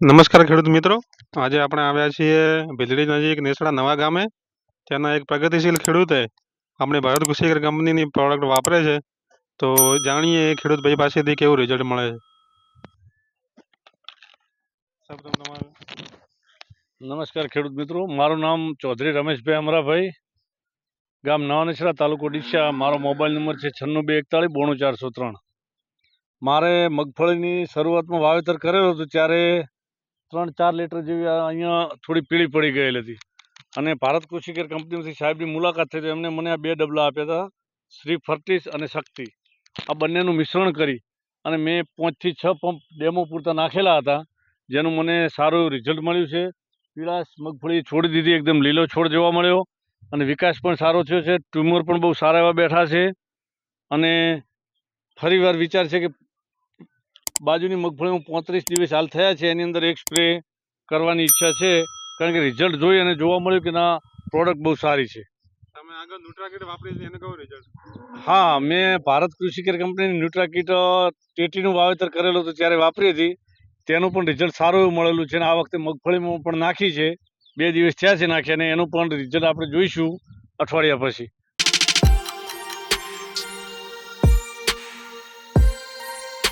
નમસ્કાર ખેડૂત મિત્રો. આજે આપણે આવ્યા છીએ ભીલડી નજીક નેસડા નવા ગામે. ત્યાંના એક પ્રગતિશીલ ખેડૂતે આપણે ભારત કૃષિકર કંપનીની પ્રોડક્ટ વાપરે છે. તો જાણીએ એ ખેડૂત ભાઈ પાસેથી કેવું રિઝલ્ટ મળે છે? નમસ્કાર ખેડૂત મિત્રો. મારું નામ ચૌધરી રમેશભાઈ અમરાભાઈ. ગામ નવા નેસડા, તાલુકો ડીસા. મારો મોબાઈલ નંબર છે છન્નું બે એકતાળીસ, બોણું ચારસો ત્રણ. મારે મગફળીની શરૂઆતમાં વાવેતર કરેલું હતું ત્યારે ત્રણ, ચાર લીટર જેવી અહીંયા થોડી પીળી પડી ગયેલી હતી. અને ભારત કૃષિ કેર કંપનીમાંથી સાહેબની મુલાકાત થઈ તો એમને મને આ બે ડબલા આપ્યા હતા, શ્રી ફર્ટિસ અને શક્તિ. આ બંનેનું મિશ્રણ કરી અને મેં પાંચથી છ પંપ ડેમો પૂરતા નાખેલા હતા, જેનું મને સારું રિઝલ્ટ મળ્યું છે. પીળાશ મગફળી છોડી દીધી, એકદમ લીલો છોડ જોવા મળ્યો અને વિકાસ પણ સારો થયો છે. ટ્યુમર પણ બહુ સારા એવા બેઠા છે. અને ફરીવાર વિચાર છે કે બાજુની મગફળીમાં પોત્રીસ દિવસ હાલ થયા છે. એની અંદર એક સ્પ્રે કરવાની ઈચ્છા છે. કારણ કે રિઝલ્ટ જોઈ અને જોવા મળ્યું કે ના પ્રોડક્ટ બહુ સારી છે. તમે આગળ ન્યુટ્રાકીટ વાપરી છે એનું કેવું રિઝલ્ટ હા મેં ભારત કૃષિ કેર કંપનીની ન્યુટ્રાકીટ ટેટીનું વાવેતર કરેલું હતું ત્યારે વાપરી હતી. તેનું પણ રિઝલ્ટ સારું એવું મળેલું છે અને આ વખતે મગફળીમાં પણ નાખી છે. બે દિવસ થયા છે નાખ્યા અને એનું પણ રિઝલ્ટ આપણે જોઈશું અઠવાડિયા પછી.